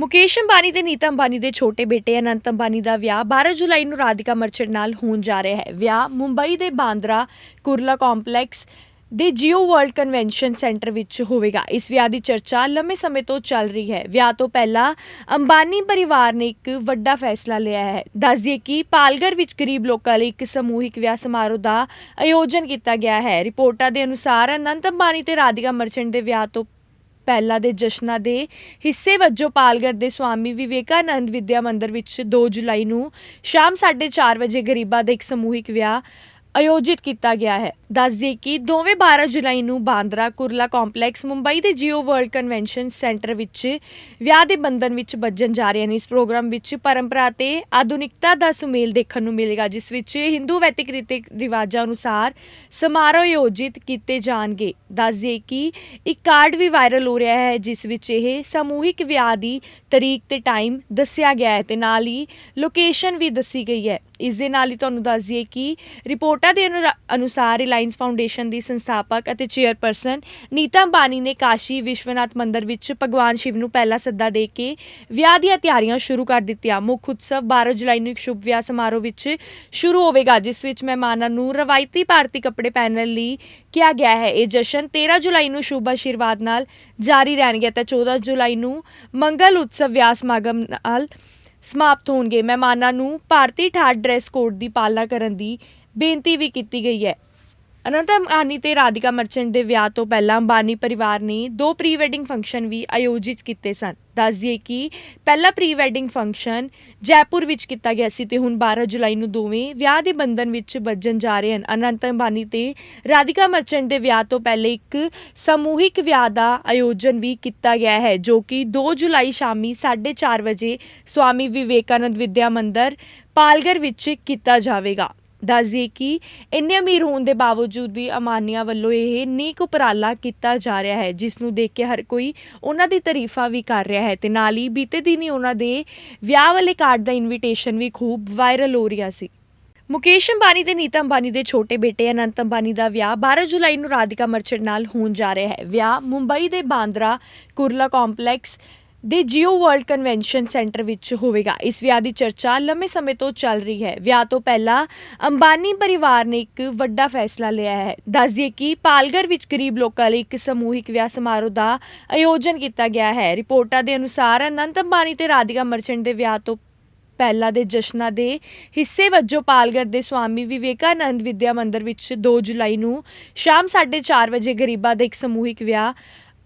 ਮੁਕੇਸ਼ ਅੰਬਾਨੀ ਤੇ ਨੀਤਾ ਅੰਬਾਨੀ ਦੇ ਛੋਟੇ ਬੇਟੇ ਅਨੰਤ ਅੰਬਾਨੀ ਦਾ ਵਿਆਹ 12 ਜੁਲਾਈ ਨੂੰ ਰਾਧਿਕਾ ਮਰਚੈਂਟ ਨਾਲ ਹੋਣ ਜਾ ਰਿਹਾ ਹੈ। ਵਿਆਹ ਮੁੰਬਈ ਦੇ ਬਾਂਦਰਾ ਕੁਰਲਾ ਕੰਪਲੈਕਸ ਦੇ ਜੀਓ ਵਰਲਡ ਕਨਵੈਨਸ਼ਨ ਸੈਂਟਰ ਵਿੱਚ ਹੋਵੇਗਾ। ਇਸ ਵਿਆਹ ਦੀ ਚਰਚਾ ਲੰਮੇ ਸਮੇਂ ਤੋਂ ਚੱਲ ਰਹੀ ਹੈ। ਵਿਆਹ ਤੋਂ ਪਹਿਲਾਂ ਅੰਬਾਨੀ ਪਰਿਵਾਰ ਨੇ ਇੱਕ ਵੱਡਾ ਫੈਸਲਾ ਲਿਆ ਹੈ। ਦੱਸ ਦਈਏ ਕਿ ਪਾਲਗਰ ਵਿੱਚ ਗਰੀਬ ਲੋਕਾਂ ਲਈ ਇੱਕ ਸਮੂਹਿਕ ਵਿਆਹ ਸਮਾਰੋਹ ਦਾ ਆਯੋਜਨ ਕੀਤਾ ਗਿਆ ਹੈ। ਰਿਪੋਰਟਾਂ ਦੇ ਅਨੁਸਾਰ ਅਨੰਤ ਅੰਬਾਨੀ ਤੇ ਰਾਧਿਕਾ ਮਰਚੈਂਟ ਦੇ ਵਿਆਹ ਤੋਂ ਪਹਿਲਾ ਦੇ ਜਸ਼ਨਾਂ ਦੇ ਹਿੱਸੇ ਵਜੋਂ ਪਾਲਗੜ ਦੇ ਸਵਾਮੀ ਵਿਵੇਕਾਨੰਦ ਵਿਦਿਆ ਮੰਦਿਰ ਵਿੱਚ 2 ਜੁਲਾਈ ਨੂੰ ਸ਼ਾਮ 4:30 ਵਜੇ ਗਰੀਬਾਂ ਦਾ ਇੱਕ ਸਮੂਹਿਕ ਵਿਆਹ ਆਯੋਜਿਤ ਕੀਤਾ ਗਿਆ ਹੈ। ਦੱਸ ਦਈਏ ਕਿ ਦੋਵੇਂ 12 ਜੁਲਾਈ ਨੂੰ ਬਾਂਦਰਾ ਕੁਰਲਾ ਕੰਪਲੈਕਸ ਮੁੰਬਈ ਦੇ ਜੀਓ ਵਰਲਡ ਕਨਵੈਨਸ਼ਨ ਸੈਂਟਰ ਵਿੱਚ ਵਿਆਹ ਦੇ ਬੰਧਨ ਵਿੱਚ ਵੱਜਣ ਜਾ ਰਹੇ ਹਨ। ਇਸ ਪ੍ਰੋਗਰਾਮ ਵਿੱਚ ਪਰੰਪਰਾ ਤੇ ਆਧੁਨਿਕਤਾ ਦਾ ਸੁਮੇਲ ਦੇਖਣ ਨੂੰ ਮਿਲੇਗਾ, ਜਿਸ ਵਿੱਚ ਹਿੰਦੂ ਵੈਦਿਕ ਰੀਤੀ ਰਿਵਾਜਾਂ ਅਨੁਸਾਰ ਸਮਾਰੋਹ ਆਯੋਜਿਤ ਕੀਤੇ ਜਾਣਗੇ। ਦੱਸ ਦਈਏ ਕਿ ਇੱਕ ਕਾਰਡ ਵੀ ਵਾਇਰਲ ਹੋ ਰਿਹਾ ਹੈ, ਜਿਸ ਵਿੱਚ ਇਹ ਸਮੂਹਿਕ ਵਿਆਹ ਦੀ ਤਰੀਕ ਤੇ ਟਾਈਮ ਦੱਸਿਆ ਗਿਆ ਹੈ ਤੇ ਨਾਲ ਹੀ ਲੋਕੇਸ਼ਨ ਵੀ ਦੱਸੀ ਗਈ ਹੈ। ਇਸ ਦੇ ਨਾਲ ਹੀ ਤੁਹਾਨੂੰ ਦੱਸ ਦਈਏ ਕਿ ਰਿਪੋਰਟਾਂ ਦੇ ਅਨੁਰਾ- ਅਨੁਸਾਰ ਰਿਲਾਇੰਸ ਫਾਊਂਡੇਸ਼ਨ ਦੀ ਸੰਸਥਾਪਕ ਅਤੇ ਚੇਅਰਪਰਸਨ ਨੀਤਾ ਅੰਬਾਨੀ ਨੇ ਕਾਸ਼ੀ ਵਿਸ਼ਵਨਾਥ ਮੰਦਿਰ ਵਿੱਚ ਭਗਵਾਨ ਸ਼ਿਵ ਨੂੰ ਪਹਿਲਾ ਸੱਦਾ ਦੇ ਕੇ ਵਿਆਹ ਦੀਆਂ ਤਿਆਰੀਆਂ ਸ਼ੁਰੂ ਕਰ ਦਿੱਤੀਆਂ। ਮੁੱਖ ਉਤਸਵ 12 ਜੁਲਾਈ ਨੂੰ ਇੱਕ ਸ਼ੁਭ ਵਿਆਹ ਸਮਾਰੋਹ ਵਿੱਚ ਸ਼ੁਰੂ ਹੋਵੇਗਾ, ਜਿਸ ਵਿੱਚ ਮਹਿਮਾਨਾਂ ਨੂੰ ਰਵਾਇਤੀ ਭਾਰਤੀ ਕੱਪੜੇ ਪਹਿਨਣ ਲਈ ਕਿਹਾ ਗਿਆ ਹੈ। ਇਹ ਜਸ਼ਨ 13 ਜੁਲਾਈ ਨੂੰ ਸ਼ੁਭ ਆਸ਼ੀਰਵਾਦ ਨਾਲ ਜਾਰੀ ਰਹਿਣਗੇ ਤੇ 14 ਜੁਲਾਈ ਨੂੰ ਮੰਗਲ ਉਤਸਵ ਵਿਆਹ ਸਮਾਗਮ ਨਾਲ ਸਮਾਪਤ ਹੋਣਗੇ। ਮਹਿਮਾਨਾਂ ਨੂੰ ਭਾਰਤੀ ਠਾਠ ਡਰੈਸ ਕੋਡ ਦੀ ਪਾਲਣਾ ਕਰਨ ਦੀ ਬੇਨਤੀ ਵੀ ਕੀਤੀ ਗਈ ਹੈ। ਅਨੰਤ ਅੰਬਾਨੀ ਤੇ ਰਾਧਿਕਾ ਮਰਚੈਂਟ ਦੇ ਵਿਆਹ ਤੋਂ ਪਹਿਲਾਂ ਅੰਬਾਨੀ ਪਰਿਵਾਰ ਨੇ ਦੋ ਪ੍ਰੀ ਵੈਡਿੰਗ ਫੰਕਸ਼ਨ ਵੀ ਆਯੋਜਿਤ ਕੀਤੇ ਸਨ। ਦੱਸ ਦਈਏ ਕਿ ਪਹਿਲਾ ਪ੍ਰੀ ਵੈਡਿੰਗ ਫੰਕਸ਼ਨ ਜੈਪੁਰ ਵਿੱਚ ਕੀਤਾ ਗਿਆ ਸੀ ਤੇ ਹੁਣ 12 ਜੁਲਾਈ ਨੂੰ ਦੋਵੇਂ ਵਿਆਹ ਦੇ ਬੰਧਨ ਵਿੱਚ ਵੱਜਣ ਜਾ ਰਹੇ ਹਨ। ਅਨੰਤ ਅੰਬਾਨੀ ਤੇ ਰਾਧਿਕਾ ਮਰਚੈਂਟ ਦੇ ਵਿਆਹ ਤੋਂ ਪਹਿਲੇ ਇੱਕ ਸਮੂਹਿਕ ਵਿਆਹ ਦਾ ਆਯੋਜਨ ਵੀ ਕੀਤਾ ਗਿਆ ਹੈ, ਜੋ ਕਿ 2 ਜੁਲਾਈ ਸ਼ਾਮੀ 4:30 ਵਜੇ ਸਵਾਮੀ ਵਿਵੇਕਾਨੰਦ ਵਿਦਿਆ ਮੰਦਿਰ ਪਾਲਗਰ ਵਿੱਚ ਕੀਤਾ ਜਾਵੇਗਾ। ਦੱਸਦੀ ਕਿ ਇੰਨੇ ਅਮੀਰ ਹੋਣ ਦੇ ਬਾਵਜੂਦ ਵੀ ਅਮਾਨੀਆਂ ਵੱਲੋਂ ਇਹ ਨੀਕ ਉਪਰਾਲਾ ਕੀਤਾ ਜਾ ਰਿਹਾ ਹੈ ਜਿਸ ਨੂੰ ਦੇਖ ਕੇ ਹਰ ਕੋਈ ਉਹਨਾਂ ਦੀ ਤਾਰੀਫਾਂ ਵੀ ਕਰ ਰਿਹਾ ਹੈ ਤੇ ਨਾਲ ਹੀ ਬੀਤੇ ਦਿਨ ਹੀ ਉਹਨਾਂ ਦੇ ਵਿਆਹ ਵਾਲੇ ਕਾਰਡ ਦਾ ਇਨਵੀਟੇਸ਼ਨ ਵੀ ਖੂਬ ਵਾਇਰਲ ਹੋ ਰਿਹਾ ਸੀ। ਮੁਕੇਸ਼ ਅੰਬਾਨੀ ਤੇ ਨੀਤਾ ਅੰਬਾਨੀ ਦੇ ਛੋਟੇ ਬੇਟੇ ਅਨੰਤ ਅੰਬਾਨੀ ਦਾ ਵਿਆਹ 12 ਜੁਲਾਈ ਨੂੰ ਰਾਧਿਕਾ ਮਰਚੈਂਟ ਨਾਲ ਹੋਣ ਜਾ ਰਿਹਾ ਹੈ। ਵਿਆਹ ਮੁੰਬਈ ਦੇ ਬਾਂਦਰਾ ਕੁਰਲਾ ਕੰਪਲੈਕਸ ਦੇ ਜੀਓ ਵਰਲਡ ਕਨਵੈਨਸ਼ਨ ਸੈਂਟਰ ਵਿੱਚ ਹੋਵੇਗਾ। ਇਸ ਵਿਆਹ ਦੀ ਚਰਚਾ ਲੰਮੇ ਸਮੇਂ ਤੋਂ ਚੱਲ ਰਹੀ ਹੈ। ਵਿਆਹ ਤੋਂ ਪਹਿਲਾਂ ਅੰਬਾਨੀ ਪਰਿਵਾਰ ਨੇ ਇੱਕ ਵੱਡਾ ਫੈਸਲਾ ਲਿਆ ਹੈ। ਦੱਸ ਦਈਏ ਕਿ ਪਾਲਗਰ ਵਿੱਚ ਗਰੀਬ ਲੋਕਾਂ ਲਈ ਇੱਕ ਸਮੂਹਿਕ ਵਿਆਹ ਸਮਾਰੋਹ ਦਾ ਆਯੋਜਨ ਕੀਤਾ ਗਿਆ ਹੈ। ਰਿਪੋਰਟਾਂ ਦੇ ਅਨੁਸਾਰ ਅਨੰਤ ਅੰਬਾਨੀ ਤੇ ਰਾਧਿਕਾ ਮਰਚੈਂਟ ਦੇ ਵਿਆਹ ਤੋਂ ਪਹਿਲਾਂ ਦੇ ਜਸ਼ਨਾਂ ਦੇ ਹਿੱਸੇ ਵਜੋਂ ਪਾਲਗੜ ਦੇ ਸਵਾਮੀ ਵਿਵੇਕਾਨੰਦ ਵਿਦਿਆ ਮੰਦਿਰ ਵਿੱਚ 2 ਜੁਲਾਈ ਨੂੰ ਸ਼ਾਮ 4:30 ਵਜੇ ਗਰੀਬਾਂ ਦਾ ਇੱਕ ਸਮੂਹਿਕ ਵਿਆਹ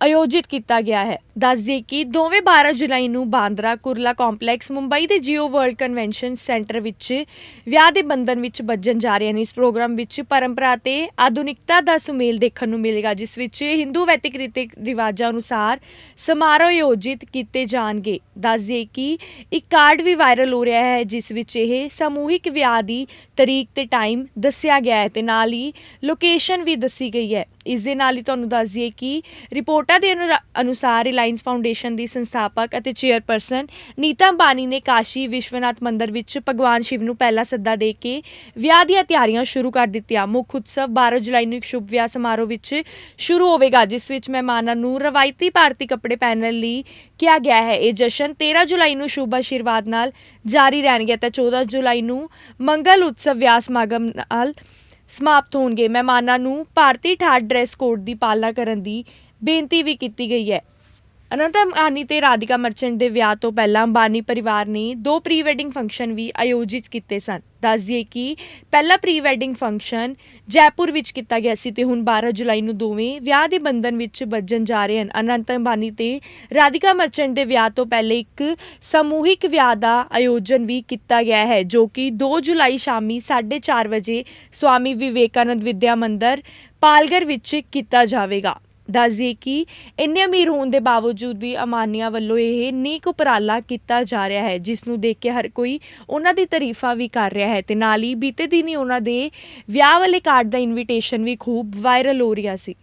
ਆਯੋਜਿਤ ਕੀਤਾ ਗਿਆ ਹੈ। ਦੱਸ ਦਈਏ ਕਿ ਦੋਵੇਂ 12 ਜੁਲਾਈ ਨੂੰ ਬਾਂਦਰਾ ਕੁਰਲਾ ਕੰਪਲੈਕਸ ਮੁੰਬਈ ਦੇ ਜੀਓ ਵਰਲਡ ਕਨਵੈਨਸ਼ਨ ਸੈਂਟਰ ਵਿੱਚ ਵਿਆਹ ਦੇ ਬੰਧਨ ਵਿੱਚ ਵੱਜਣ ਜਾ ਰਹੇ ਹਨ। ਇਸ ਪ੍ਰੋਗਰਾਮ ਵਿੱਚ ਪਰੰਪਰਾ ਤੇ ਆਧੁਨਿਕਤਾ ਦਾ ਸੁਮੇਲ ਦੇਖਣ ਨੂੰ ਮਿਲੇਗਾ, ਜਿਸ ਵਿੱਚ ਹਿੰਦੂ ਵੈਦਿਕ ਰੀਤੀ ਰਿਵਾਜਾਂ ਅਨੁਸਾਰ ਸਮਾਰੋਹ ਆਯੋਜਿਤ ਕੀਤੇ ਜਾਣਗੇ। ਦੱਸ ਦਈਏ ਕਿ ਇੱਕ ਕਾਰਡ ਵੀ ਵਾਇਰਲ ਹੋ ਰਿਹਾ ਹੈ, ਜਿਸ ਵਿੱਚ ਇਹ ਸਮੂਹਿਕ ਵਿਆਹ ਦੀ ਤਰੀਕ ਤੇ ਟਾਈਮ ਦੱਸਿਆ ਗਿਆ ਹੈ ਤੇ ਨਾਲ ਹੀ ਲੋਕੇਸ਼ਨ ਵੀ ਦੱਸੀ ਗਈ ਹੈ। ਇਸ ਦੇ ਨਾਲ ਹੀ ਤੁਹਾਨੂੰ ਦੱਸ ਦਈਏ ਕਿ ਰਿਪੋਰਟਾਂ ਦੇ ਅਨੁਰਾ- ਅਨੁਸਾਰ ਰਿਲਾਇੰਸ ਫਾਊਂਡੇਸ਼ਨ ਦੀ ਸੰਸਥਾਪਕ ਅਤੇ ਚੇਅਰਪਰਸਨ ਨੀਤਾ ਅੰਬਾਨੀ ਨੇ ਕਾਸ਼ੀ ਵਿਸ਼ਵਨਾਥ ਮੰਦਿਰ ਵਿੱਚ ਭਗਵਾਨ ਸ਼ਿਵ ਨੂੰ ਪਹਿਲਾ ਸੱਦਾ ਦੇ ਕੇ ਵਿਆਹ ਦੀਆਂ ਤਿਆਰੀਆਂ ਸ਼ੁਰੂ ਕਰ ਦਿੱਤੀਆਂ। ਮੁੱਖ ਉਤਸਵ 12 ਜੁਲਾਈ ਨੂੰ ਇੱਕ ਸ਼ੁਭ ਵਿਆਹ ਸਮਾਰੋਹ ਵਿੱਚ ਸ਼ੁਰੂ ਹੋਵੇਗਾ, ਜਿਸ ਵਿੱਚ ਮਹਿਮਾਨਾਂ ਨੂੰ ਰਵਾਇਤੀ ਭਾਰਤੀ ਕੱਪੜੇ ਪਹਿਨਣ ਲਈ ਕਿਹਾ ਗਿਆ ਹੈ। ਇਹ ਜਸ਼ਨ 13 ਜੁਲਾਈ ਨੂੰ ਸ਼ੁਭ ਆਸ਼ੀਰਵਾਦ ਨਾਲ ਜਾਰੀ ਰਹਿਣਗੇ ਤੇ 14 ਜੁਲਾਈ ਨੂੰ ਮੰਗਲ ਉਤਸਵ ਵਿਆਹ ਸਮਾਗਮ ਨਾਲ ਸਮਾਪਤ ਹੋਣਗੇ। ਮਹਿਮਾਨਾਂ ਨੂੰ ਭਾਰਤੀ ਠਾਠ ਡਰੈਸ ਕੋਡ ਦੀ ਪਾਲਣਾ ਕਰਨ ਦੀ ਬੇਨਤੀ ਵੀ ਕੀਤੀ ਗਈ ਹੈ। ਅਨੰਤ ਅੰਬਾਨੀ ਤੇ ਰਾਧਿਕਾ ਮਰਚੈਂਟ ਦੇ ਵਿਆਹ ਤੋਂ ਪਹਿਲਾਂ ਅੰਬਾਨੀ ਪਰਿਵਾਰ ਨੇ ਦੋ ਪ੍ਰੀ ਵੈਡਿੰਗ ਫੰਕਸ਼ਨ ਵੀ ਆਯੋਜਿਤ ਕੀਤੇ ਸਨ। ਦੱਸ ਦਈਏ ਕਿ ਪਹਿਲਾ ਪ੍ਰੀ ਵੈਡਿੰਗ ਫੰਕਸ਼ਨ ਜੈਪੁਰ ਵਿੱਚ ਕੀਤਾ ਗਿਆ ਸੀ ਤੇ ਹੁਣ 12 ਜੁਲਾਈ ਨੂੰ ਦੋਵੇਂ ਵਿਆਹ ਦੇ ਬੰਧਨ ਵਿੱਚ ਵੱਜਣ ਜਾ ਰਹੇ ਹਨ। ਅਨੰਤ ਅੰਬਾਨੀ ਤੇ ਰਾਧਿਕਾ ਮਰਚੈਂਟ ਦੇ ਵਿਆਹ ਤੋਂ ਪਹਿਲੇ ਇੱਕ ਸਮੂਹਿਕ ਵਿਆਹ ਦਾ ਆਯੋਜਨ ਵੀ ਕੀਤਾ ਗਿਆ ਹੈ, ਜੋ ਕਿ 2 ਜੁਲਾਈ ਸ਼ਾਮੀ 4:30 ਵਜੇ ਸਵਾਮੀ ਵਿਵੇਕਾਨੰਦ ਵਿਦਿਆ ਮੰਦਿਰ ਪਾਲਗਰ ਵਿੱਚ ਕੀਤਾ ਜਾਵੇਗਾ। ਦੱਸਦੀ ਕਿ ਇੰਨੇ ਅਮੀਰ ਹੋਣ ਦੇ ਬਾਵਜੂਦ ਵੀ ਅਮਾਨੀਆਂ ਵੱਲੋਂ ਇਹ ਨੀਕ ਉਪਰਾਲਾ ਕੀਤਾ ਜਾ ਰਿਹਾ ਹੈ, ਜਿਸ ਨੂੰ ਦੇਖ ਕੇ ਹਰ ਕੋਈ ਉਹਨਾਂ ਦੀ ਤਾਰੀਫਾਂ ਵੀ ਕਰ ਰਿਹਾ ਹੈ। ਤੇ ਨਾਲ ਹੀ ਬੀਤੇ ਦਿਨ ਹੀ ਉਹਨਾਂ ਦੇ ਵਿਆਹ ਵਾਲੇ ਕਾਰਡ ਦਾ ਇਨਵੀਟੇਸ਼ਨ ਵੀ ਖੂਬ ਵਾਇਰਲ ਹੋ ਰਿਹਾ ਸੀ।